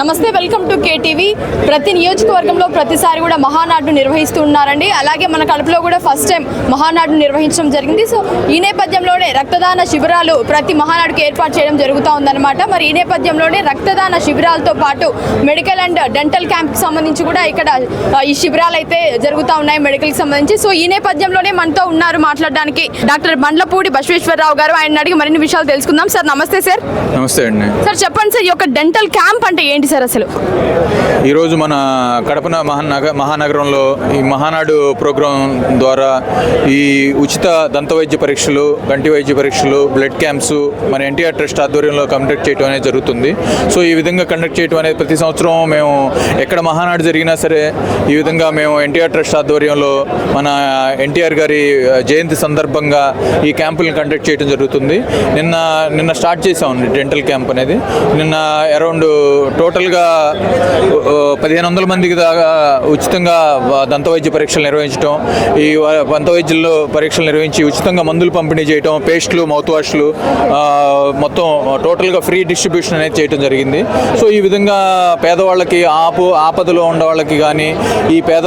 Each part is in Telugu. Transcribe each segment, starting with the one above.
నమస్తే వెల్కమ్ టు కేటీవీ. ప్రతి నియోజకవర్గంలో ప్రతిసారి కూడా మహానాడు నిర్వహిస్తూ ఉన్నారండి. అలాగే మన కడుపులో కూడా ఫస్ట్ టైం మహానాడు నిర్వహించడం జరిగింది. సో ఈ నేపథ్యంలోనే రక్తదాన శిబిరాలు ప్రతి మహానాడుకి ఏర్పాటు చేయడం జరుగుతూ ఉందన్నమాట. మరి ఈ నేపథ్యంలోనే రక్తదాన శిబిరాలతో పాటు మెడికల్ అండ్ డెంటల్ క్యాంప్ సంబంధించి కూడా ఇక్కడ ఈ శిబిరాలు అయితే జరుగుతూ ఉన్నాయి మెడికల్కి సంబంధించి. సో ఈ నేపథ్యంలోనే మనతో ఉన్నారు మాట్లాడడానికి డాక్టర్ బండ్లపూడి బసవేశ్వరరావు గారు. ఆయన అడిగి మరిన్ని విషయాలు తెలుసుకుందాం. సార్ నమస్తే సార్. నమస్తే అండి. సార్ చెప్పండి సార్ ఈ యొక్క డెంటల్ క్యాంప్ అంటే ఏంటి? సార్ అసలు? ఈరోజు మన కడప మహానగ మహానగరంలో ఈ మహానాడు ప్రోగ్రాం ద్వారా ఈ ఉచిత దంత వైద్య పరీక్షలు కంటి వైద్య పరీక్షలు బ్లడ్ క్యాంప్స్ మన ఎన్టీఆర్ ట్రస్ట్ ఆధ్వర్యంలో కండక్ట్ చేయడం అనేది జరుగుతుంది. సో ఈ విధంగా కండక్ట్ చేయడం అనేది ప్రతి సంవత్సరం మేము ఎక్కడ మహానాడు జరిగినా సరే ఈ విధంగా మేము ఎన్టీఆర్ ట్రస్ట్ ఆధ్వర్యంలో మన ఎన్టీఆర్ గారి జయంతి సందర్భంగా ఈ క్యాంపులను కండక్ట్ చేయడం జరుగుతుంది. నిన్న నిన్న స్టార్ట్ చేసాం డెంటల్ క్యాంప్ అనేది. నిన్న అరౌండ్ టోటల్ టోటల్గా పదిహేను వందల మందికి దాకా ఉచితంగా వ- దంత వైద్య పరీక్షలు నిర్వహించడం ఈ వ- దంత వైద్యుల్లో పరీక్షలు నిర్వహించి ఉచితంగా మందులు పంపిణీ చేయడం పేస్ట్లు మౌత్ వాష్లు మొత్తం టోటల్గా ఫ్రీ డిస్ట్రిబ్యూషన్ అనేది చేయడం జరిగింది. సో ఈ విధంగా పేదవాళ్ళకి ఆపు ఆపదలో ఉన్న వాళ్ళకి కానీ ఈ పేద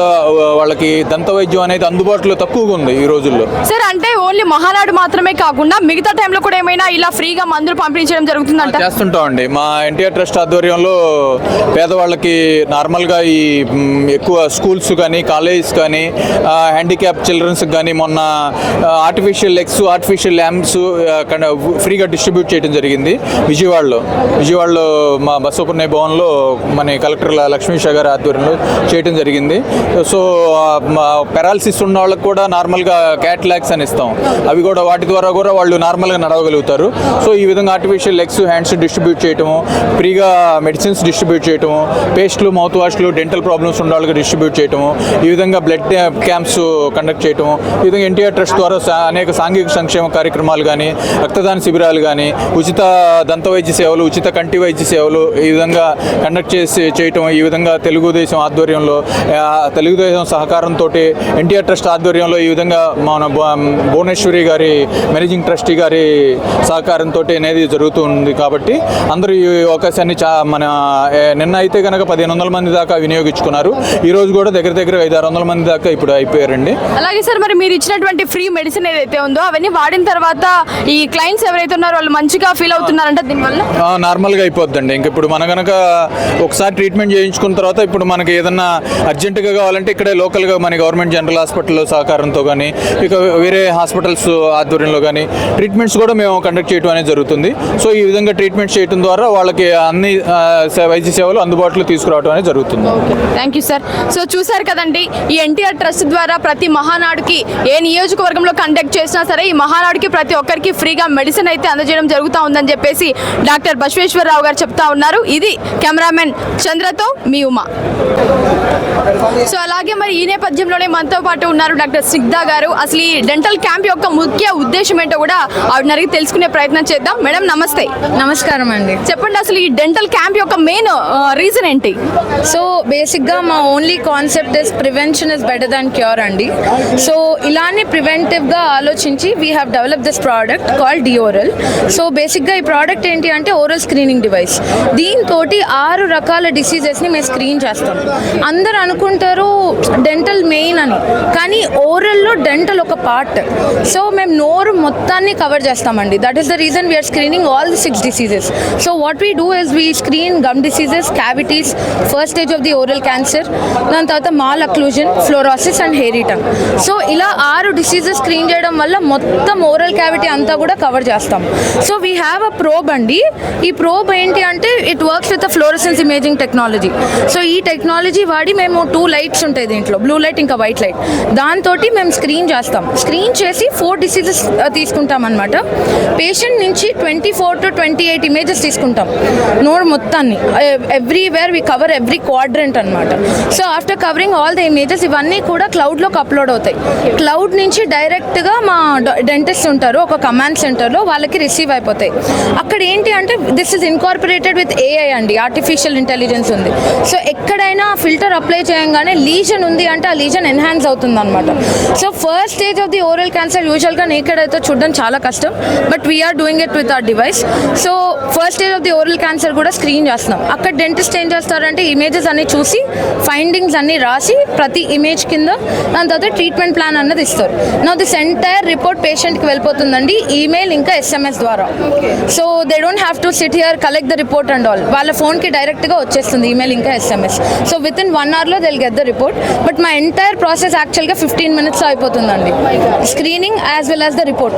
వాళ్ళకి దంత వైద్యం అనేది అందుబాటులో తక్కువగా ఉంది ఈ రోజుల్లో. సార్ అంటే ఓన్లీ మహానాడు మాత్రమే కాకుండా మిగతా టైంలో కూడా ఏమైనా ఇలా ఫ్రీగా మందులు పంపిణీ చేయడం జరుగుతుందంట చేస్తుంటామండి. మా ఎన్టీఆర్ ట్రస్ట్ ఆధ్వర్యంలో పేదవాళ్ళకి నార్మల్గా ఈ ఎక్కువ స్కూల్స్ కానీ కాలేజెస్ కానీ హ్యాండిక్యాప్ చిల్డ్రన్స్ కానీ మొన్న ఆర్టిఫిషియల్ లెగ్స్ ఆర్టిఫిషియల్ ల్యాంప్స్ ఫ్రీగా డిస్ట్రిబ్యూట్ చేయడం జరిగింది విజయవాడలో. విజయవాడలో మా బసవపున్నయ్య భవన్లో మన కలెక్టర్ లక్ష్మీషా గారి ఆధ్వర్యంలో చేయడం జరిగింది. సో పెరాలసిస్ ఉన్న వాళ్ళకి కూడా నార్మల్గా క్యాట్లాగ్స్ అని ఇస్తాం. అవి కూడా వాటి ద్వారా కూడా వాళ్ళు నార్మల్గా నడవగలుగుతారు. సో ఈ విధంగా ఆర్టిఫిషియల్ లెగ్స్ హ్యాండ్స్ డిస్ట్రిబ్యూట్ చేయటము ఫ్రీగా మెడిసిన్స్ డిస్ట్రిబ్యూట్ చేయటము పేస్ట్లు మౌత్ వాష్లు డెంటల్ ప్రాబ్లమ్స్ ఉన్న వాళ్ళకి డిస్ట్రిబ్యూట్ చేయటము ఈ విధంగా బ్లడ్ క్యాంప్స్ కండక్ట్ చేయటము ఈ విధంగా ఎన్టీఆర్ ట్రస్ట్ ద్వారా అనేక సాంఘిక సంక్షేమ కార్యక్రమాలు కానీ రక్తదాన శిబిరాలు కానీ ఉచిత దంత వైద్య సేవలు ఉచిత కంటి వైద్య సేవలు ఈ విధంగా కండక్ట్ చేసి చేయటం ఈ విధంగా తెలుగుదేశం ఆధ్వర్యంలో తెలుగుదేశం సహకారంతో ఎన్టీఆర్ ట్రస్ట్ ఆధ్వర్యంలో ఈ విధంగా మన భువనేశ్వరి గారి మేనేజింగ్ ట్రస్టీ గారి సహకారంతో అనేది జరుగుతుంది కాబట్టి అందరూ ఈ అవకాశాన్ని చా మన నిన్న అయితే కనుక పదిహేను వందల మంది దాకా వినియోగించుకున్నారు. ఈ రోజు కూడా దగ్గర దగ్గర ఐదు ఆరు వందల మంది దాకా ఇప్పుడు అయిపోయారండి. అలాగే సార్ మరి మీరు ఇచ్చినటువంటి ఫ్రీ మెడిసిన్ ఏదైతే ఉందో అవన్నీ వాడిన తర్వాత ఈ క్లయింట్స్ ఎవరైతే ఉన్నారో వాళ్ళు మంచిగా ఫీల్ అవుతున్నారంట దీనివల్ల? నార్మల్గా అయిపోద్దండి. ఇంక ఇప్పుడు మన కనుక ఒకసారి ట్రీట్మెంట్ చేయించుకున్న తర్వాత ఇప్పుడు మనకి ఏదన్నా అర్జెంటుగా కావాలంటే ఇక్కడే లోకల్గా మన గవర్నమెంట్ జనరల్ హాస్పిటల్ సహకారంతో కానీ ఇక వేరే హాస్పిటల్స్ ఆధ్వర్యంలో కానీ ట్రీట్మెంట్స్ కూడా మేము కండక్ట్ చేయడం అనేది జరుగుతుంది. సో ఈ విధంగా ట్రీట్మెంట్ చేయడం ద్వారా వాళ్ళకి అన్ని వైద్య సేవలు అందుబాటులో తీసుకురావడం అనేది జరుగుతుంది. థ్యాంక్ యూ సార్ సో చూసారు కదండి ఈ ఎన్టీఆర్ ట్రస్ట్ ద్వారా ప్రతి మహానాడుకి ఏ నియోజకవర్గంలో కండక్ట్ చేసినా సరే ఈ మహానాడుకి ప్రతి ఒక్కరికి ఫ్రీగా మెడిసిన్ అయితే అందజేయడం జరుగుతూ ఉందని చెప్పేసి డాక్టర్ బసవేశ్వరరావు గారు చెప్తా ఉన్నారు. ఇది కెమెరామెన్ చంద్రతో మీ ఉమా. సో అలాగే మరి ఈ నేపథ్యంలోనే మనతో పాటు ఉన్నారు డాక్టర్ సిగ్ధ గారు. అసలు ఈ డెంటల్ క్యాంప్ యొక్క ముఖ్య ఉద్దేశం ఏంటో కూడా ఆవిడ అడిగి తెలుసుకునే ప్రయత్నం చేద్దాం. మేడం నమస్తే. నమస్కారం అండి. చెప్పండి అసలు ఈ డెంటల్ క్యాంప్ యొక్క మెయిన్ రీజన్ uh, ఏంటి? సో బేసిక్గా మా only concept is prevention is better than cure అండి. సో ఇలానే ప్రివెంటివ్గా ఆలోచించి we have develop this product call DOral so బేసిక్గా ఈ ప్రోడక్ట్ ఏంటి అంటే ఓరల్ స్క్రీనింగ్ డివైస్ దీంతో ఆరు రకాల డిసీజెస్ని మేము స్క్రీన్ చేస్తాం. అందరు అనుకుంటారు డెంటల్ మెయిన్ అని కానీ ఓరల్లో డెంటల్ ఒక పార్ట్ సో మేము నోరు మొత్తాన్ని కవర్ చేస్తామండి. That is the reason we're screening all the six diseases so what we do is we screen gum diseases cavities first stage of the oral cancer దాని తర్వాత malocclusion fluorosis and hairy so ఇలా ఆరు డిసీజెస్ స్క్రీన్ చేయడం వల్ల మొత్తం ఓరల్ క్యావిటీ అంతా కూడా కవర్ చేస్తాం. So we have a probe అండి. ఈ ప్రోబ్ ఏంటి అంటే it works with fluorescence imaging technology so ఈ టెక్నాలజీ వాడి మేము టూ లైట్స్ ఉంటాయి దీంట్లో. బ్లూ లైట్ ఇంకా వైట్ లైట్ దాంతో మేము స్క్రీన్ చేస్తాం. స్క్రీన్ చేసి ఫోర్ డిసీజెస్ తీసుకుంటాం అనమాట పేషెంట్ నుంచి twenty four to twenty eight images తీసుకుంటాం. నోరు మొత్తాన్ని. Everywhere we cover every quadrant అనమాట so after covering all the images ఇవన్నీ కూడా క్లౌడ్లోకి అప్లోడ్ అవుతాయి. క్లౌడ్ నుంచి డైరెక్ట్గా మా డెంటిస్ట్ ఉంటారు ఒక కమాండ్ సెంటర్లో వాళ్ళకి రిసీవ్ అయిపోతాయి. అక్కడ ఏంటి అంటే this is incorporated with AI అండి ఆర్టిఫిషియల్ ఇంటెలిజెన్స్ ఉంది. సో ఎక్కడైనా ఫిల్టర్ అప్లై చేయగానే లీజన్ ఉంది అంటే ఆ లీజన్ ఎన్హాన్స్ అవుతుంది అనమాట so first stage of the oral cancer యూజువల్గా నేకెడ్ అయితే చూడడం చాలా కష్టం but we're doing it with our device so first stage of the oral cancer కూడా స్క్రీన్ చేస్తున్నాం. అక్కడ డెంటిస్ట్ ఏం చేస్తారంటే ఇమేజెస్ అన్ని చూసి ఫైండింగ్స్ అన్ని రాసి ప్రతి ఇమేజ్ కింద దాని తర్వాత ట్రీట్మెంట్ ప్లాన్ అన్నది ఇస్తారు. నా దిస్ ఎంటైర్ రిపోర్ట్ పేషెంట్కి వెళ్ళిపోతుందండి ఈమెయిల్ ఇంకా ఎస్ఎంఎస్ ద్వారా. So they don't have to sit here collect the report and all వాళ్ళ ఫోన్కి డైరెక్ట్గా వచ్చేస్తుంది ఈమెయిల్ ఇంకా SMS so with in one అవర్లో they'll get the report but మా ఎంటైర్ ప్రాసెస్ యాక్చువల్గా ఫిఫ్టీన్ మినిట్స్ అయిపోతుందండి. Screening as well as the report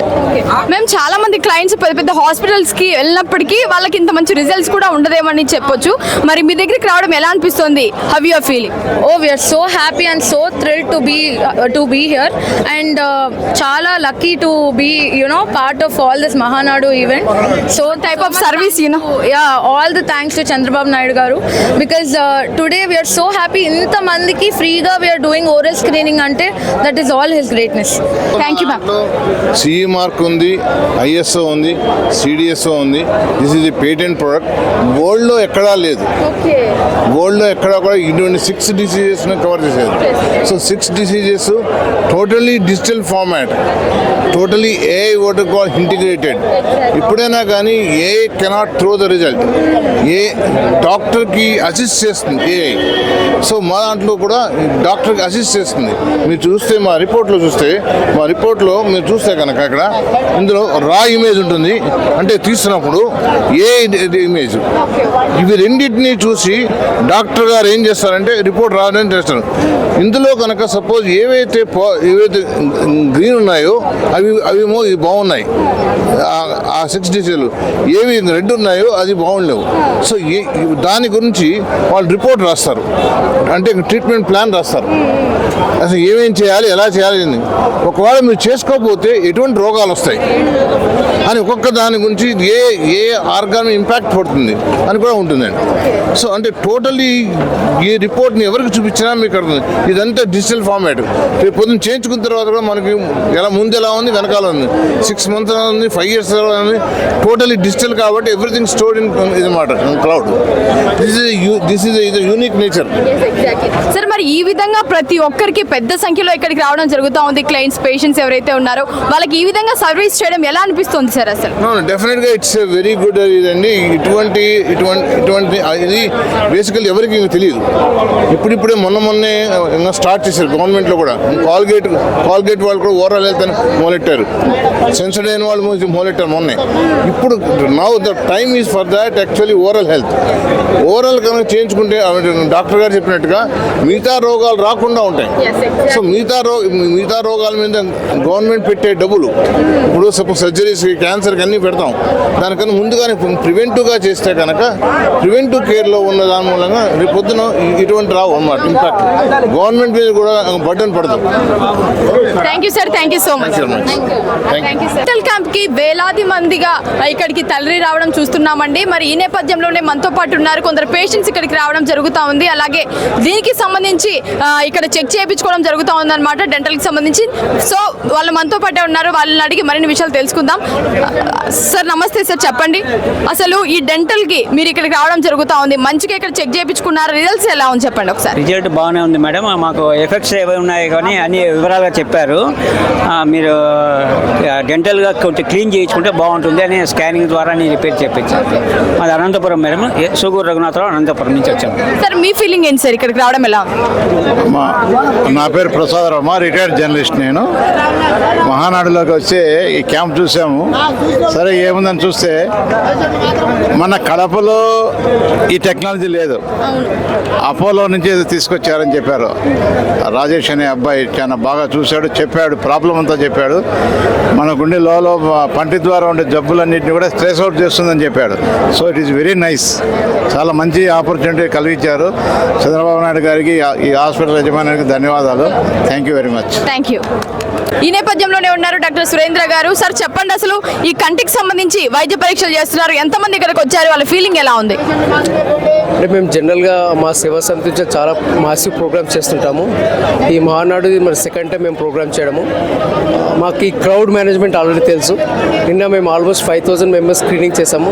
మేము చాలా మంది క్లయింట్స్ పెద్ద పెద్ద హాస్పిటల్స్కి వెళ్ళినప్పటికీ వాళ్ళకి ఇంత మంచి రిజల్ట్స్ కూడా ఉండదేమని చెప్పొచ్చు. మరి మీ దగ్గరికి రావడం ఎలా అనిపిస్తుంది? How your feeling oh we're so happy and so thrill to be to be here and చాలా lucky to be you know part of all this Mahanadu event so of service, you know. Ya all the thanks to Chandrababu Naidu గారు because today we're so happy ఇంతమందికి ఫ్రీగా వీఆర్ డూయింగ్ ఓరల్ స్క్రీనింగ్ అంటే that is all his greatness thank you ma'am CE mark ఉంది ఐఎస్ఓ ఉంది సిడిఎస్ఓ ఉంది. This is the patent product వరల్డ్లో ఎక్కడా లేదు. ఓకే. వరల్డ్లో ఎక్కడా కూడా ఇటువంటి సిక్స్ డిసీజెస్ని కవర్ చేసేది. So six diseases totally digital format totally a what call integrated ఇప్పుడైనా కానీ a cannot throw the result a డాక్టర్కి అసిస్ట్ చేస్తుంది ఏ సో మా దాంట్లో కూడా డాక్టర్కి అసిస్ట్ చేస్తుంది. మీరు చూస్తే మా రిపోర్ట్లో చూస్తే మా రిపోర్ట్లో మీరు చూస్తే కనుక అక్కడ ఇందులో రా ఇమేజ్ ఉంటుంది. అంటే తీస్తున్నప్పుడు ఏ ఇమేజ్ ఇవి రెండింటిని చూసి డాక్టర్ గారు ఏం చేస్తారంటే రిపోర్ట్ రాదని చేస్తారు. ఇందులో కనుక సపోజ్ ఏవైతే ఏవైతే గ్రీన్ ఉన్నాయో అవి అవేమో ఇవి బాగున్నాయి. ఆ- సిక్స్ డిసీలు ఏవి రెడ్ ఉన్నాయో అది బాగుండలేవు సో దాని గురించి వాళ్ళు రిపోర్ట్ రాస్తారు. అంటే ట్రీట్మెంట్ ప్లాన్ రాస్తారు. అసలు ఏమేం చేయాలి ఎలా చేయాలి అని. ఒకవేళ మీరు చేసుకోకపోతే ఎటువంటి రోగాలు వస్తాయి? అని ఒక్కొక్క దాని గురించి ఏ ఏ ఆర్గాన్ ఇంపాక్ట్ పడుతుంది అని కూడా ఉంటుందండి. సో అంటే టోటలీ ఈ రిపోర్ట్ని ఎవరికి చూపించినా మీకు అర్థం ఇదంతా డిజిటల్ ఫార్మాట్. రేపు పొద్దున్న చేయించుకున్న తర్వాత కూడా మనకి ఎలా ముందు ఎలా ఉంది వెనకాల ఉంది. సిక్స్ మంత్స్ ఉంది ఫైవ్ ఇయర్స్ ఉంది. టోటలీ డిజిటల్ కాబట్టి ఎవ్రీథింగ్ స్టోర్డ్ ఇన్ ఇదన్నమాట cloud. This is this is ఇది యూనిక్ నేచర్ సార్ మరి ఈ విధంగా ప్రతి ఒక్కరికి పెద్ద సంఖ్యలో ఇక్కడికి రావడం జరుగుతూ ఉంది. క్లయింట్స్ పేషెంట్స్ ఎవరైతే ఉన్నారో వాళ్ళకి ఈ విధంగా సర్వీస్ చేయడం ఎలా అనిపిస్తుంది సార్ అసలు. డెఫినెట్గా ఇట్స్ వెరీ గుడ్ ఇదండి. ఇటువంటి ఇటువంటి ఇటువంటి ఇది బేసికల్ ఎవరికి ఇంక తెలియదు. ఇప్పుడిప్పుడే మొన్న మొన్నే ఇంకా స్టార్ట్ చేశారు గవర్నమెంట్లో కూడా. కాల్గేట్ కాల్గేట్ వాళ్ళు కూడా ఓవరాల్ హెల్త్ అని మొదలెట్టారు సెన్సర్ అయిన వాళ్ళు మొదలు- మొదలెట్టారు మొన్నే. ఇప్పుడు now the time is for that actually overall health overall కనుక చేయించుకుంటే డాక్టర్ గారు చెప్పినట్టుగా మిగతా రోగాలు రాకుండా ఉంటాయి. సో మిగతా రో మిగతా రోగాల మీద గవర్నమెంట్ పెట్టే డబ్బులు. ఇప్పుడు సపోజ్ సర్జరీస్ క్యాన్సర్కి అన్నీ పెడతాం. దానికన్నా ముందుగానే ప్రివెంటివ్గా చేస్తే కనుక ప్రివెంటివ్ కేర్లో ఉన్న దాని మూలంగా రేపు పొద్దున ఇటువంటి రావు అన్నమాట. ఇంపాక్ట్ గవర్నమెంట్ మీద కూడా బర్డన్ పడదు. Thank you sir thank you so much Thank you very much. Thank you. Thank you sir medical క్యాంప్కి వేలాది మందిగా ఇక్కడికి తరలి రావడం చూస్తున్నామండి. మరి ఈ నేపథ్యంలోనే మనతో పాటు ఉన్నారు. కొందరు పేషెంట్స్ ఇక్కడికి రావడం జరుగుతూ ఉంది. అలాగే దీనికి సంబంధించి ఇక్కడ చెక్ చేయించుకోవడం జరుగుతూ ఉంది అనమాట డెంటల్కి సంబంధించి. సో వాళ్ళు మనతో పాటే ఉన్నారు. వాళ్ళని అడిగి మరిన్ని విషయాలు తెలుసుకుందాం. సార్ నమస్తే సార్ చెప్పండి. అసలు ఈ డెంటల్కి మీరు ఇక్కడికి రావడం జరుగుతూ ఉంది. మంచిగా ఇక్కడ చెక్ చేయించుకున్నారు? రిజల్ట్స్ ఎలా ఉంది చెప్పండి ఒకసారి. రిజల్ట్ బాగానే ఉంది మేడం. మాకు ఎఫెక్ట్స్ ఏవి ఉన్నాయి కానీ అన్ని వివరాలుగా చెప్పారు. మీరు డెంటల్గా కొంచెం క్లీన్ చేయించుకుంటే బాగుంటుంది అని స్కానింగ్ ద్వారా నేను రిపేర్ చెప్పించాను అది అనంతపురం మేడం. సుగూరు రఘునాథరావు అనంతపురం నుంచి వచ్చాము. సార్ మీ ఫీలింగ్ ఏంటి సార్ ఇక్కడికి రావడం ఎలా? నా పేరు ప్రసాదరావు. రిటైర్డ్ జర్నలిస్ట్ నేను. మహానాడులోకి వచ్చి ఈ క్యాంప్ చూసాము. సరే ఏముందని చూస్తే మన కడపలో ఈ టెక్నాలజీ లేదు. అపోలో నుంచి ఏదో తీసుకొచ్చారని చెప్పారు. రాజేష్ అనే అబ్బాయి చాలా బాగా చూశాడు చెప్పాడు ప్రాబ్లం అంతా చెప్పాడు. మన గుండె లోలో పంటి ద్వారా ఉండే జబ్బులన్నింటినీ కూడా స్ట్రెస్ అవుట్ చేస్తుందని చెప్పాడు. So it is very nice చాలా మంచి ఆపర్చునిటీ కలిగించారు. చంద్రబాబు నాయుడు గారికి ఈ హాస్పిటల్ యజమానికి ధన్యవాదాలు. Thank you very much thank you ఈ నేపథ్యంలోనే ఉన్నారు డాక్టర్ సురేంద్ర గారు. సార్ చెప్పండి అసలు ఈ కంటికి సంబంధించి వైద్య పరీక్షలు చేస్తున్నారు. ఎంతమంది ఇక్కడికి వచ్చారు? వాళ్ళ ఫీలింగ్ ఎలా ఉంది? అంటే మేము జనరల్గా మా సేవా సమితి నుంచి చాలా మాసివ్ ప్రోగ్రామ్స్ చేస్తుంటాము. ఈ మహానాడు మన సెకండ్ టైం మేము ప్రోగ్రామ్ చేయడము. మాకు ఈ క్రౌడ్ మేనేజ్మెంట్ ఆల్రెడీ తెలుసు. నిన్న మేము almost five thousand members screening చేసాము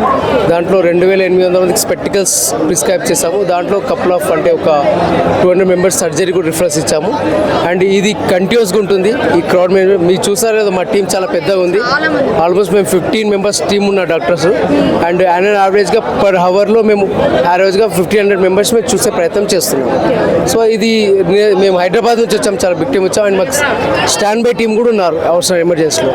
దాంట్లో రెండు వేల ఎనిమిది వందల మందికి స్పెక్టికల్స్ ప్రిస్క్రైబ్ చేసాము దాంట్లో కపుల్ ఆఫ్ అంటే ఒక టూ హండ్రెడ్ మెంబర్స్ సర్జరీ కూడా రిఫరెన్స్ ఇచ్చాము. అండ్ ఇది కంటిన్యూస్గా ఉంటుంది. ఈ క్రౌడ్ మీరు చూసారు కదా మా టీం చాలా పెద్దగా ఉంది. ఆల్మోస్ట్ మేము ఫిఫ్టీన్ మెంబర్స్ టీం ఉన్న డాక్టర్స్. అండ్ యాన్యువల్ యావరేజ్గా పర్ హవర్లో మేము యావరేజ్గా ఫిఫ్టీన్ హండ్రెడ్ మెంబర్స్ మేము చూసే ప్రయత్నం చేస్తున్నాం. సో ఇది మేము హైదరాబాద్ నుంచి వచ్చాం చాలా బిగ్ టీం వచ్చాం. అండ్ మాకు స్టాండ్ బై టీం కూడా ఉన్నారు అవసరం ఎమర్జెన్సీలో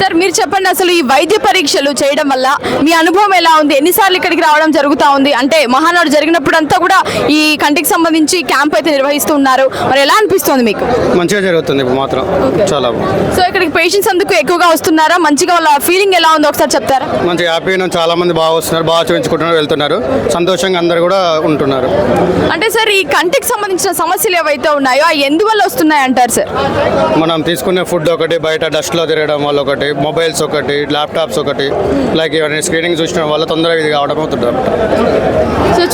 సార్ మీరు చెప్పండి అసలు ఈ వైద్య పరీక్షలు చేయడం వల్ల మీ అనుభవం ఎలా ఉంది? ఎన్నిసార్లు ఇక్కడికి రావడం జరుగుతా ఉంది? అంటే మహానాడు జరిగినప్పుడు అంతా కూడా ఈ కంటికి సంబంధించి క్యాంప్ అయితే నిర్వహిస్తూ ఉన్నారు. మరి ఎలా అనిపిస్తుంది మీకు? మంచిగా జరుగుతుంది. ఇప్పుడు మాత్రం చాలా సో ఇక్కడికి పేషెంట్స్ అందుకు ఎక్కువగా వస్తున్నారా? మంచిగా వాళ్ళ ఫీలింగ్ ఎలా ఉందో? ఒకసారి చెప్తారా? మంచిగా హ్యాపీగా చాలా మంది బాగా వస్తున్నారు బాగా చూపించుకుంటున్నారు వెళ్తున్నారు. సంతోషంగా అందరు కూడా ఉంటున్నారు. అంటే సార్ ఈ కంటికి సంబంధించిన సమస్యలు ఏవైతే ఉన్నాయో అవి ఎందువల్ల వస్తున్నాయి అంటారు సార్? మనం తీసుకునే ఫుడ్ ఒకటి బయట డస్ట్లో తిరగడం వల్ల ఒకటి మొబైల్స్ ఒకటి ల్యాప్టాప్స్ ఒకటి లైక్ ఇవన్నీ స్క్రీనింగ్ చూసిన వల్ల తొందరగా ఇది కావడం అవుతుంటారు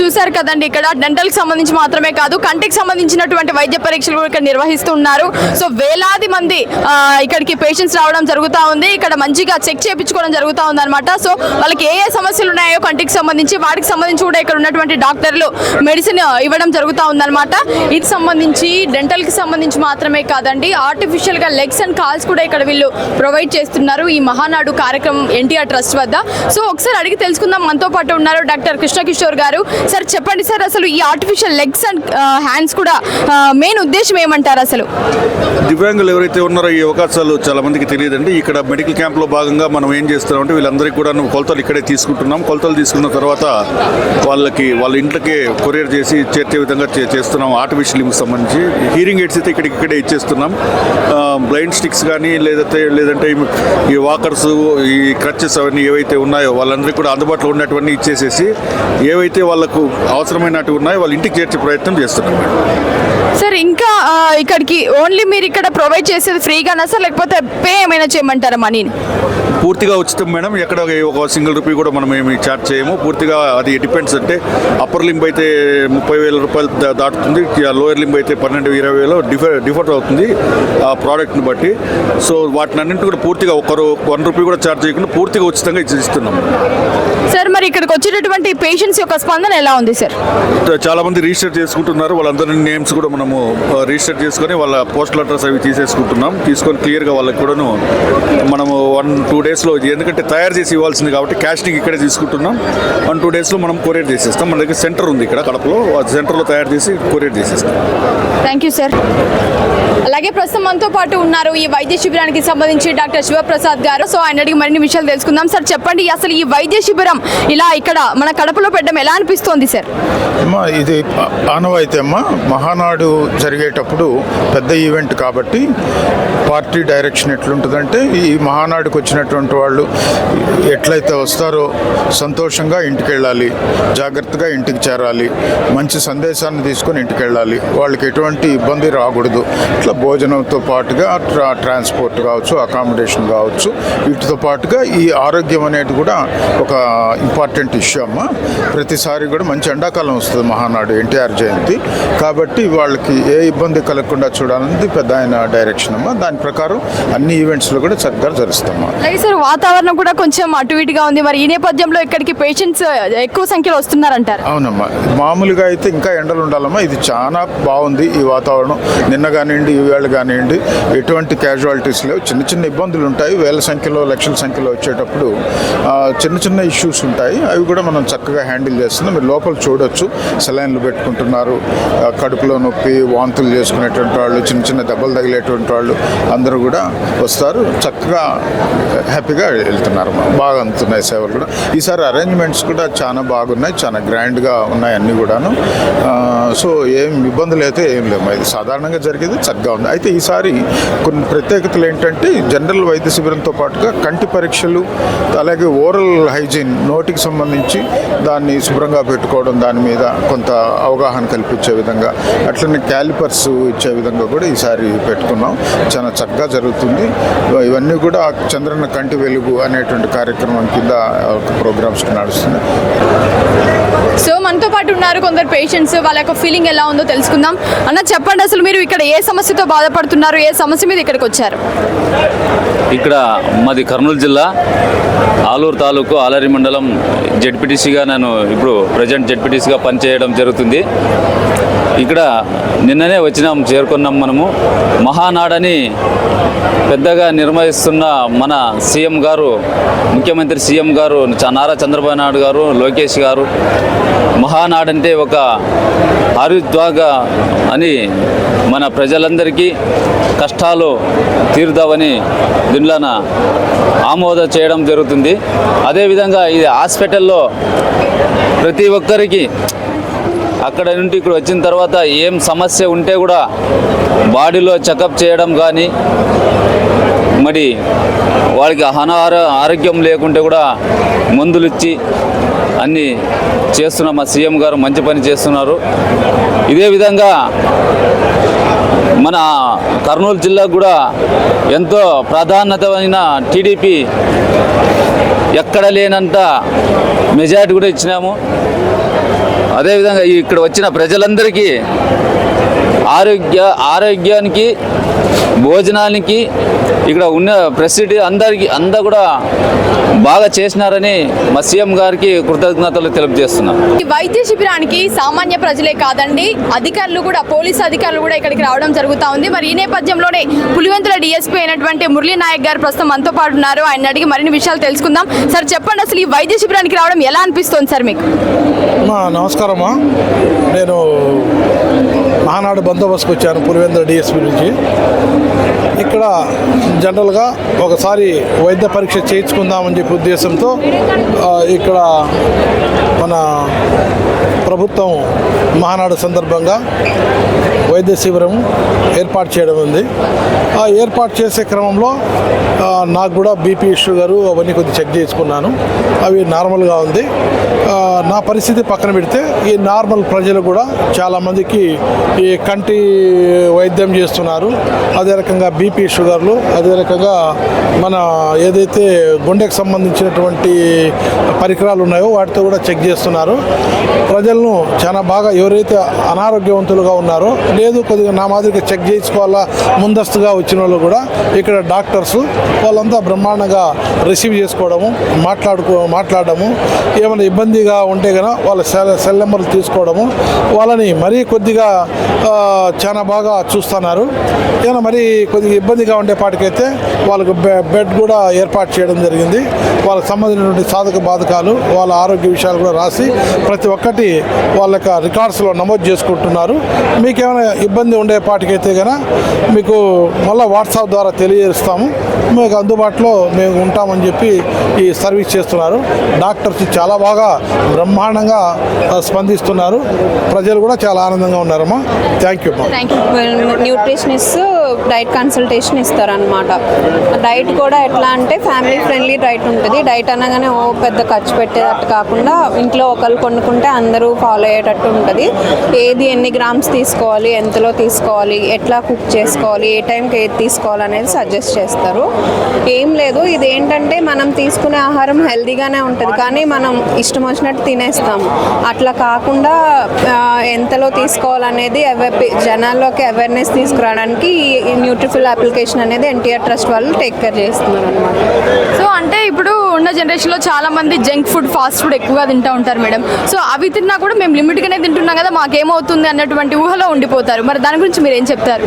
చూశారు చూసారు కదండి ఇక్కడ డెంటల్కి సంబంధించి మాత్రమే కాదు కంటికి సంబంధించినటువంటి వైద్య పరీక్షలు కూడా ఇక్కడ నిర్వహిస్తున్నారు. సో వేలాది మంది ఇక్కడికి పేషెంట్స్ రావడం జరుగుతూ ఉంది. ఇక్కడ మంచిగా చెక్ చేయించుకోవడం జరుగుతూ ఉంది అనమాట సో వాళ్ళకి ఏ ఏ సమస్యలు ఉన్నాయో కంటికి సంబంధించి వాటికి సంబంధించి కూడా ఇక్కడ ఉన్నటువంటి డాక్టర్లు మెడిసిన్ ఇవ్వడం జరుగుతూ ఉందన్నమాట. ఇది సంబంధించి డెంటల్కి సంబంధించి మాత్రమే కాదండి ఆర్టిఫిషియల్గా లెగ్స్ అండ్ కాల్స్ కూడా ఇక్కడ వీళ్ళు ప్రొవైడ్ చేస్తున్నారు ఈ మహానాడు కార్యక్రమం ఎన్టీఆర్ ట్రస్ట్ వద్ద. సో ఒకసారి అడిగి తెలుసుకుందాం. మనతో పాటు ఉన్నారు డాక్టర్ కృష్ణ కిషోర్ గారు. సార్ చెప్పండి సార్ అసలు ఈ ఆర్టిఫిషియల్ లెగ్స్ అండ్ హ్యాండ్స్ కూడా మెయిన్ ఉద్దేశం ఏమంటారు అసలు? దివ్యాంగులు ఎవరైతే ఉన్నారో ఈ అవకాశాలు చాలా మందికి తెలియదండి. ఇక్కడ మెడికల్ క్యాంప్లో భాగంగా మనం ఏం చేస్తున్నామంటే వీళ్ళందరికీ కూడా కొలతలు ఇక్కడే తీసుకుంటున్నాం. కొలతలు తీసుకున్న తర్వాత వాళ్ళకి వాళ్ళ ఇంట్లోకే కొరియర్ చేసి చేర్చే విధంగా చే- చేస్తున్నాం. ఆర్టిఫిషియల్ లిమ్కి సంబంధించి హీరింగ్ ఎయిడ్స్ అయితే ఇక్కడికి ఇక్కడే ఇచ్చేస్తున్నాం. బ్లైండ్ స్టిక్స్ కానీ లేదంటే లేదంటే ఈ వాకర్స్ ఈ క్రచెస్ అవన్నీ ఏవైతే ఉన్నాయో వాళ్ళందరికీ కూడా అందుబాటులో ఉన్నటువంటి ఇచ్చేసేసి ఏవైతే వాళ్ళకు అవసరమైనట్టు ఉన్నాయి వాళ్ళు ఇంటికి చేర్చే ప్రయత్నం చేస్తున్నాం సార్ ఇంకా ఇక్కడికి ఓన్లీ మీరు ఇక్కడ ప్రొవైడ్ చేసేది ఫ్రీగానా సార్? లేకపోతే పే ఏమైనా చేయమంటారా మనీని? పూర్తిగా ఉచితం మేడం. ఎక్కడ ఒక సింగిల్ రూపీ కూడా మనం ఏమి చార్జ్ చేయము. పూర్తిగా అది డిపెండ్స్ అంటే అప్పర్ లింబ్ అయితే ముప్పై వేల రూపాయలు దాటుతుంది. లోయర్ లింబ్ అయితే పన్నెండు ఇరవై వేలు డిఫర్ డిఫర్ అవుతుంది ఆ ప్రోడక్ట్ని బట్టి. సో వాటిని అన్నింటి కూడా పూర్తిగా ఒకరు వన్ రూపీ కూడా చార్జ్ చేయకుండా పూర్తిగా ఉచితంగా ఇస్తున్నాం. సార్ మరి ఇక్కడికి వచ్చేటటువంటి పేషెంట్స్ యొక్క స్పందన ఎలా ఉంది సార్ చాలా మంది రిజిస్టర్ చేసుకుంటున్నారు. వాళ్ళందరి నేమ్స్ కూడా మనము రిజిస్టర్ చేసుకొని వాళ్ళ పోస్టల్ అడ్రస్ అవి తీసేసుకుంటున్నాం. తీసుకొని క్లియర్గా వాళ్ళకి కూడాను మనము వన్ టూ డేస్లో ఎందుకంటే తయారు చేసి ఇవ్వాల్సింది కాబట్టి క్యాస్టింగ్ ఇక్కడే తీసుకుంటున్నాం. వన్ టూ డేస్లో మనం కొరియర్ చేసేస్తాం. మన దగ్గర సెంటర్ ఉంది ఇక్కడ కడపలో. ఆ సెంటర్లో తయారు చేసి కొరియర్ చేసేస్తాం. Thank you sir. అలాగే ప్రస్తుతం మనతో పాటు ఉన్నారు ఈ వైద్య శిబిరానికి సంబంధించి డాక్టర్ శివప్రసాద్ గారు. సో ఆయన అడిగి మరిన్ని విషయాలు తెలుసుకుందాం. సార్ చెప్పండి అసలు ఈ వైద్య శిబిరం ఇలా ఇక్కడ మన కడపలో పెట్టడం ఎలా అనిపిస్తోంది సార్? అమ్మా ఇది ఆనవాయితీ అమ్మా. మహానాడు జరిగేటప్పుడు పెద్ద ఈవెంట్ కాబట్టి పార్టీ డైరెక్షన్ ఎట్లుంటుందంటే ఈ మహానాడుకు వచ్చినటువంటి వాళ్ళు ఎట్లయితే వస్తారో సంతోషంగా ఇంటికి వెళ్ళాలి జాగ్రత్తగా ఇంటికి చేరాలి మంచి సందేశాన్ని తీసుకొని ఇంటికి వెళ్ళాలి వాళ్ళకి ఎటువంటి ఇబ్బంది రాకూడదు. ఇట్లా భోజనంతో పాటుగా ట్రా ట్రాన్స్పోర్ట్ కావచ్చు అకామిడేషన్ కావచ్చు వీటితో పాటుగా ఈ ఆరోగ్యం అనేది కూడా ఒక ఇంపార్టెంట్ ఇష్యూ అమ్మ. ప్రతిసారి కూడా మంచి ఎండాకాలం వస్తుంది మహానాడు ఎన్టీఆర్ జయంతి. కాబట్టి వాళ్ళకి ఏ ఇబ్బంది కలగకుండా చూడాలన్నది పెద్ద ఆయన డైరెక్షన్ అమ్మ. దాని ప్రకారం అన్ని ఈవెంట్స్లో కూడా చక్కగా జరుస్తామా అలాగే వాతావరణం కూడా కొంచెం అటు ఇటుగా ఉంది. మరి ఈ నేపథ్యంలో ఇక్కడికి పేషెంట్స్ ఎక్కువ సంఖ్యలో వస్తున్నారంటారు? అవునమ్మా. మామూలుగా అయితే ఇంకా ఎండలు ఉండాలమ్మా. ఇది చాలా బాగుంది ఈ వాతావరణం. నిన్న కానివ్వండి ఈవేళ కానివ్వండి ఎటువంటి క్యాజువాలిటీస్ లేవు. చిన్న చిన్న ఇబ్బందులు ఉంటాయి. వేల సంఖ్యలో లక్షల సంఖ్యలో వచ్చేటప్పుడు చిన్న చిన్న ఇష్యూస్ ఉంటాయి. అవి కూడా మనం చక్కగా హ్యాండిల్ చేస్తున్నాం. మీరు లోపల చూడొచ్చు. సెలైన్లు పెట్టుకుంటున్నారు. కడుపులో నొప్పి వాంతులు చేసుకునేటువంటి వాళ్ళు చిన్న చిన్న దెబ్బలు తగిలేటువంటి వాళ్ళు అందరూ కూడా వస్తారు. చక్కగా హ్యాపీగా వెళ్తున్నారు. బాగా అందుతున్నాయి సేవలు కూడా. ఈసారి అరేంజ్మెంట్స్ కూడా చాలా బాగున్నాయి చాలా గ్రాండ్గా ఉన్నాయి అన్నీ కూడాను. సో ఏం ఇబ్బందులు అయితే ఏం లేవు. ఇది సాధారణంగా జరిగేది చక్కగా ఉంది. అయితే ఈసారి కొన్ని ప్రత్యేకతలు ఏంటంటే జనరల్ వైద్య శిబిరంతో పాటుగా కంటి పరీక్షలు అలాగే ఓరల్ హైజీన్ నోటికి సంబంధించి దాన్ని శుభ్రంగా పెట్టుకోవడం దాని మీద కొంత అవగాహన కల్పించే విధంగా అట్లనే క్యాలిపర్స్ ఇచ్చే విధంగా కూడా ఈసారి పెట్టుకున్నాం. చాలా చక్కగా జరుగుతుంది. ఇవన్నీ కూడా చంద్రన్న కంటి వెలుగు అనేటువంటి కార్యక్రమం కింద ఒక ప్రోగ్రామ్స్ నడుస్తుంది. సో మనతో పాటు ఉన్నారు కొందరు పేషెంట్స్ వాళ్ళ యొక్క ఫీలింగ్ ఎలా ఉందో తెలుసుకుందాం. అన్న చెప్పండి అసలు మీరు ఇక్కడ ఏ సమస్యతో బాధపడుతున్నారు? ఏ సమస్య మీద ఇక్కడికి వచ్చారు? ఇక్కడ మాది కర్నూలు జిల్లా. ఆలూరు తాలూకు ఆలరి మండలం జెడ్పీటీసీగా నేను ఇప్పుడు ప్రజెంట్ జెడ్పీటీసీగా పనిచేయడం జరుగుతుంది. ఇక్కడ నిన్ననే వచ్చినాం చేరుకున్నాం మనము. మహానాడని పెద్దగా నిర్వహిస్తున్న మన సీఎం గారు ముఖ్యమంత్రి సీఎం గారు చ- నారా చంద్రబాబు నాయుడు గారు లోకేష్ గారు. మహానాడంటే ఒక ఆరుద్వాగ అని మన ప్రజలందరికీ కష్టాలు తీరుదామని దీనిలోన ఆమోద చేయడం జరుగుతుంది. అదేవిధంగా ఇది హాస్పిటల్లో ప్రతి ఒక్కరికి అక్కడ నుండి ఇక్కడ వచ్చిన తర్వాత ఏం సమస్య ఉంటే కూడా బాడీలో చెకప్ చేయడం కానీ మరి వాళ్ళకి అనార ఆరోగ్యం లేకుంటే కూడా మందులు ఇచ్చి అన్నీ చేస్తున్న. మా సీఎం గారు మంచి పని చేస్తున్నారు. ఇదే విధంగా మన కర్నూలు జిల్లాకు కూడా ఎంతో ప్రాధాన్యతమైన టీడీపీ ఎక్కడ లేనంత మెజారిటీ కూడా ఇచ్చినాము. అదేవిధంగా ఇక్కడ వచ్చిన ప్రజలందరికీ ఆరోగ్య ఆరోగ్యానికి భోజనానికి ఇక్కడ ఉన్న ప్రెసిడెంట్ అందరికి అంతా కూడా బాగా చేసినారని మా సీఎం గారికి కృతజ్ఞతలు తెలియజేస్తున్నాం. ఈ వైద్య శిబిరానికి సామాన్య ప్రజలే కాదండి అధికారులు కూడా పోలీసు అధికారులు కూడా ఇక్కడికి రావడం జరుగుతా ఉంది. మరి ఈ నేపథ్యంలోనే పులివెందుల డిఎస్పీ అయినటువంటి మురళీ నాయక్ గారు ప్రస్తుతం మనతో పాటు ఉన్నారు. ఆయన అడిగి మరిన్ని విషయాలు తెలుసుకుందాం. సార్ చెప్పండి అసలు ఈ వైద్య శిబిరానికి రావడం ఎలా అనిపిస్తుంది సార్ మీకు? అమ్మా నమస్కారమ్మా నేను మహానాడు బందోబస్తుకు వచ్చాను పులివెందుల డిఎస్పీ నుంచి. ఇక్కడ జనరల్గా ఒకసారి వైద్య పరీక్ష చేయించుకుందామని చెప్పి ఉద్దేశంతో ఇక్కడ మన ప్రభుత్వం మహానాడు సందర్భంగా వైద్య శిబిరం ఏర్పాటు చేయడం ఉంది. ఆ ఏర్పాటు చేసే క్రమంలో నాకు కూడా బీపీ షుగరు అవన్నీ కొద్దిగా చెక్ చేసుకున్నాను అవి నార్మల్గా ఉంది. నా పరిస్థితి పక్కన పెడితే ఈ నార్మల్ ప్రజలు కూడా చాలామందికి ఈ కంటి వైద్యం చేస్తున్నారు. అదే రకంగా బీపీ షుగర్లు అదే రకంగా మన ఏదైతే గుండెకు సంబంధించినటువంటి పరికరాలు ఉన్నాయో వాటితో కూడా చెక్ చేస్తున్నారు. ప్రజలను చాలా బాగా ఎవరైతే అనారోగ్యవంతులుగా ఉన్నారో లేదు కొద్దిగా నా మాదిరిగా చెక్ చేయించుకోవాలా ముందస్తుగా వచ్చిన వాళ్ళు కూడా ఇక్కడ డాక్టర్స్ వాళ్ళంతా బ్రహ్మాండంగా రిసీవ్ చేసుకోవడము మాట్లాడుకో మాట్లాడడము ఏమైనా ఇబ్బందిగా ఉంటే కనుక వాళ్ళ సెల్ సెల్ నెంబర్లు తీసుకోవడము వాళ్ళని మరీ కొద్దిగా చాలా బాగా చూస్తున్నారు. ఏమైనా మరీ కొద్దిగా ఇబ్బందిగా ఉండే పాటికైతే వాళ్ళకు బె- బెడ్ కూడా ఏర్పాటు చేయడం జరిగింది. వాళ్ళకి సంబంధించినటువంటి సాధక బాధకాలు వాళ్ళ ఆరోగ్య విషయాలు కూడా రాసి ప్రతి ఒక్కటి వాళ్ళ యొక్క రికార్డ్స్లో నమోదు చేసుకుంటున్నారు. మీకేమైనా ఇబ్బంది ఉండే పాటికైతే కనుక మీకు మళ్ళీ వాట్సాప్ ద్వారా తెలియజేస్తాము. మీకు అందుబాటులో మేము ఉంటామని చెప్పి ఈ సర్వీస్ చేస్తున్నారు. డాక్టర్స్ చాలా బాగా బ్రహ్మాండంగా స్పందిస్తున్నారు. ప్రజలు కూడా చాలా ఆనందంగా ఉన్నారమ్మా. Thank you thank you. Nutritionist diet consultation ఇస్తారనమాట డైట్ కూడా ఎట్లా అంటే ఫ్యామిలీ ఫ్రెండ్లీ డైట్ ఉంటుంది. డైట్ అనగానే ఓ పెద్ద ఖర్చు పెట్టేటట్టు కాకుండా ఇంట్లో ఒకరు కొనుక్కుంటే అందరూ ఫాలో అయ్యేటట్టు ఉంటుంది. ఏది ఎన్ని గ్రామ్స్ తీసుకోవాలి ఎంతలో తీసుకోవాలి ఎట్లా కుక్ చేసుకోవాలి ఏ టైంకి ఏది తీసుకోవాలి అనేది సజెస్ట్ చేస్తారు. ఏం లేదు ఇది ఏంటంటే మనం తీసుకునే ఆహారం హెల్దీగానే ఉంటుంది. కానీ మనం ఇష్టం వచ్చినట్టు తినేస్తాం. అట్లా కాకుండా ఎంతలో తీసుకోవాలనేది అవేర్ జనాల్లోకి అవేర్నెస్ తీసుకురావడానికి ఈ న్యూట్రిఫిల్ అప్లికేషన్ అనేది ఎన్టీఆర్ ట్రస్ట్ వాళ్ళు టేక్ కేర్ చేస్తున్నారు అనమాట సో అంటే ఇప్పుడు ఉన్న జనరేషన్లో చాలా మంది జంక్ ఫుడ్ ఫాస్ట్ ఫుడ్ ఎక్కువగా తింటూ ఉంటారు మేడం. సో అవి తిన్నా కూడా మేము లిమిట్గానే తింటున్నాం కదా మాకేమవుతుంది అన్నటువంటి ఊహలో ఉండిపోతారు. మరి దాని గురించి మీరు ఏం చెప్తారు?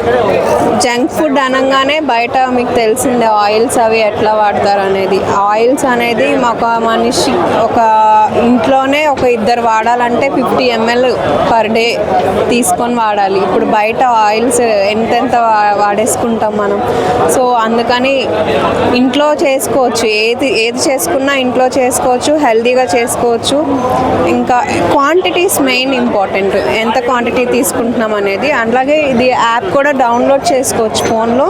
జంక్ ఫుడ్ అనగానే బయట మీకు తెలిసిందే ఆయిల్స్ అవి ఎట్లా వాడతారు అనేది. ఆయిల్స్ అనేది ఒక మనిషి ఒక ఇంట్లోనే ఒక ఇద్దరు వాడాలంటే ఫిఫ్టీ ఎంఎల్ పర్ డే తీసుకొని వాడాలి. ఇప్పుడు బయట ఆయిల్స్ ఎంతెంత వాడేసుకుంటాం మనం. సో అందుకని ఇంట్లో చేసుకోవచ్చు. ఏది ఏది చేసుకున్నా ఇంట్లో చేసుకోవచ్చు హెల్దీగా చేసుకోవచ్చు. ఇంకా క్వాంటిటీస్ మెయిన్ ఇంపార్టెంట్. ఎంత క్వాంటిటీ తీసుకుంటున్నాం అనేది. అలాగే ఇది యాప్ కూడా డౌన్లోడ్ చేసుకోవచ్చు ఫోన్లో.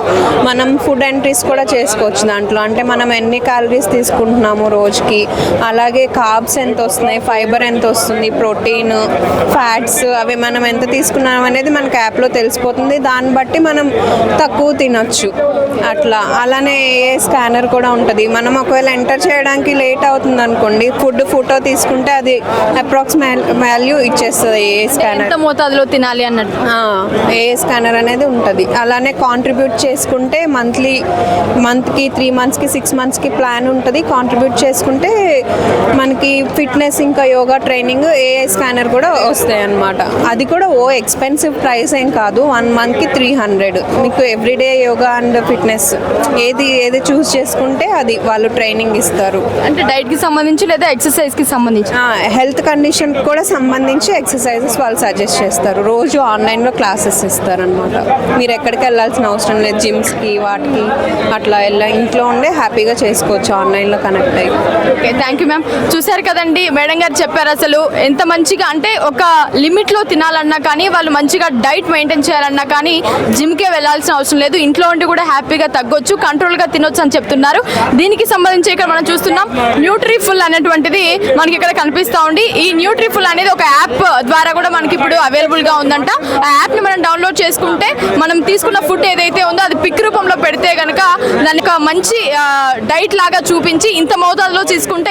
మనం ఫుడ్ ఎంట్రీస్ కూడా చేసుకోవచ్చు దాంట్లో. అంటే మనం ఎన్ని క్యాలరీస్ తీసుకుంటున్నాము రోజుకి. అలాగే కార్బ్స్ ఎంత వస్తున్నాయి ఫైబర్ ఎంత వస్తుంది ప్రోటీన్ ఫ్యాట్స్ అవి మనం ఎంత తీసుకున్నాం అనేది మనకి యాప్లో తెలిసిపోతుంది. దాన్ని బట్టి మనం తక్కువ తినొచ్చు. అట్లా. అలానే ఏ స్కానర్ కూడా ఉంటుంది. మనం ఒకవేళ ఎంటర్ చేయడానికి లేట్ అవుతుంది అనుకోండి ఫుడ్ ఫోటో తీసుకుంటే అది అప్రాక్సిమేట్ వాల్యూ ఇచ్చేస్తుంది ఏ స్కానర్. మోతాదులో తినాలి అన్నట్టు. ఏ స్కానర్ అనేది ఉంటుంది. అలానే కాంట్రిబ్యూట్ చేసుకుంటే మంత్లీ మంత్కి త్రీ మంత్స్కి సిక్స్ మంత్స్కి ప్లాన్ ఉంటుంది. కాంట్రిబ్యూట్ చేసుకుంటే మనకి ఫిట్నెస్ ఇంకా యోగా ట్రైనింగ్ ఏఐ స్కానర్ కూడా వస్తాయి అన్నమాట అది కూడా ఓ ఎక్స్పెన్సివ్ ప్రైస్ ఏం కాదు. వన్ మంత్కి త్రీ హండ్రెడ్. మీకు ఎవ్రీడే యోగా అండ్ ఫిట్నెస్ ఏది ఏది చూస్ చేసుకుంటే అది వాళ్ళు ట్రైనింగ్ ఇస్తారు. అంటే డైట్కి సంబంధించి లేదా ఎక్సర్సైజ్కి సంబంధించి? హెల్త్ కండిషన్ కూడా సంబంధించి ఎక్సర్సైజెస్ వాళ్ళు సజెస్ట్ చేస్తారు. రోజు ఆన్లైన్లో క్లాసెస్ ఇస్తారనమాట మీరు ఎక్కడికి వెళ్ళాల్సిన అవసరం లేదు జిమ్స్కి వాటికి అట్లా వెళ్ళా ఇంట్లో ఉండే హ్యాపీగా చేసుకోవచ్చు ఆన్లైన్లో కనెక్ట్ అయ్యి. ఓకే థ్యాంక్ యూ మ్యామ్ చూశారు కదండి మేడం గారు చెప్పారు అసలు ఎంత మంచిగా అంటే ఒక లిమిట్లో తినాలన్నా కానీ వాళ్ళు మంచిగా డైట్ మెయింటైన్ చేయాలన్నా కానీ జిమ్కే వెళ్ళాల్సిన అవసరం లేదు. ఇంట్లో ఉండి కూడా హ్యాపీగా తగ్గొచ్చు కంట్రోల్గా తినొచ్చు అని చెప్తున్నారు. దీనికి సంబంధించి ఇక్కడ మనం చూస్తున్నాం న్యూట్రిఫుల్ అనేటువంటిది మనకి ఇక్కడ కనిపిస్తూ ఉంది. ఈ న్యూట్రిఫుల్ అనేది ఒక యాప్ ద్వారా కూడా మనకి ఇప్పుడు అవైలబుల్గా ఉందంట. ఆ యాప్ని మనం డౌన్లోడ్ చేసుకుంటే మనం తీసుకున్న ఫుడ్ ఏదైతే ఉందో అది పిక్ రూపంలో పెడితే కనుక దానికి ఒక మంచి డైట్ లాగా చూపించి ఇంత మోతాదులో తీసుకుంటే